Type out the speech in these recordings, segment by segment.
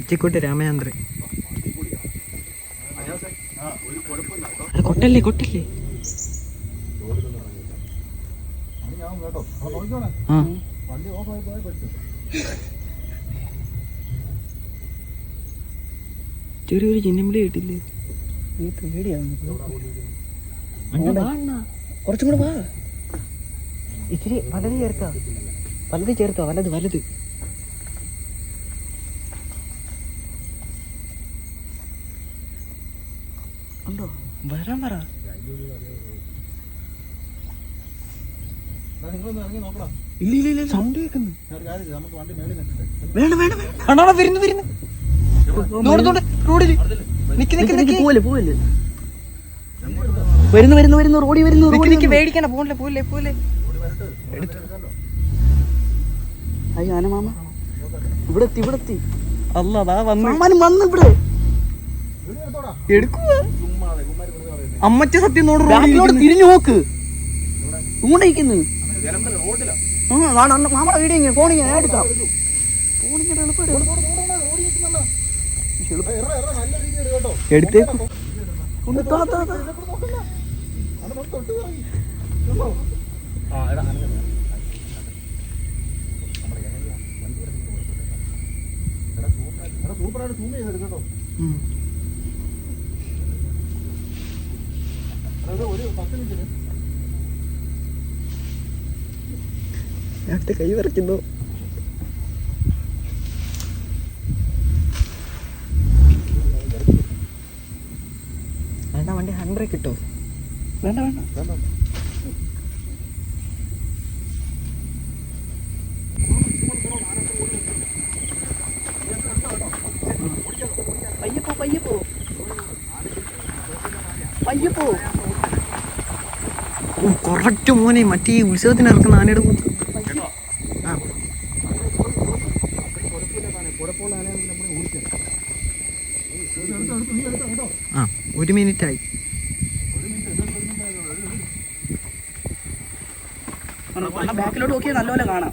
തെച്ചിക്കോട്ട് രാമചന്ദ്രൻ. അത് കൊട്ടല്ലേ കൊട്ടല്ലേ? ആ. ചെറിയൊരു ചിന്നമ്പിളി കിട്ടില്ലേ? നീ പേടിയാണ് കുറച്ചും കൂടെ വാ. ഇച്ചിരി വലത് ചേർക്ക. വലത് ചേർക്ക വലത് വലത്. ഉണ്ടോ? വരാൻ പറ ഇല്ല ഇല്ല ഇല്ല സൗണ്ട് കേൾക്കുന്നു വേണ്ട വേണ്ട വേണ്ട അണ്ണാ വരുന്നു വരുന്നു. റോഡിൽ നിക്ക് നിക്ക് നിക്ക് പോലെ പോലെ വരുന്നു വരുന്നു വരുന്നു റോഡി വരുന്നു റോഡി നിക്ക് പേടിക്കണ്ട. പോലെ പോലെ പോലെ അയ്യോ ആന മാമ ഇവിടെ എത്തി ഇവിടെ എത്തി അല്ല അതാ വന്ന്. വന്നു ഇവിടെ. എടുക്കുക അമ്മച്ച സത്യം നോട് തിരിഞ്ഞു നോക്ക് അണ്ണ മാമയുടെ വീഡിയോ ഇങ്ങനെ ഫോണിങ്ങനെ ഞാൻ എടുക്കാം. ഫോണിങ്ങനെ എളുപ്പം എടുത്തേക്കും. താ, താ. അടുത്ത കൈ വരയ്ക്കുന്നു. വേണ്ട വണ്ടി ഹൺഡ്രഡ് കിട്ടോ? വേണ്ട വേണ്ട. പയ്യപ്പോ പയ്യപ്പോ പയ്യപ്പോ കറക്റ്റ് മോനെ. മറ്റേ ഈ ഉത്സവത്തിന് ഇറക്കുന്ന ആനയുടെ ആ. ആ ഒരു മിനിറ്റ് ആയി ബാക്കിലോട്ട് നോക്കിയാൽ നല്ലപോലെ കാണാം.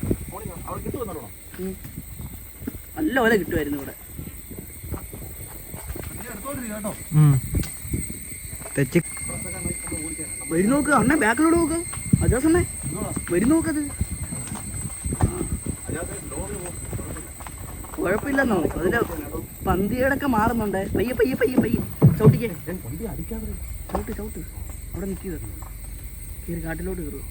നല്ലപോലെ കിട്ടുമായിരുന്നു ഇവിടെ. തെച്ചി വരും നോക്ക്. അണ്ണ ബാക്കിലോട്ട് നോക്ക്. അജാസ് അണ്ണേ. വരും നോക്കത് കുഴപ്പമില്ലെന്നോ അതിന്റെ പന്തികളൊക്കെ മാറുന്നുണ്ട്. പയ്യ പയ്യെ പയ്യെ പയ്യെ. ചവിട്ടിക്കേ. ചവിട്ട് ചവിട്ട്. അവിടെ നിൽക്കുക കയറി കാട്ടിലോട്ട് കയറുക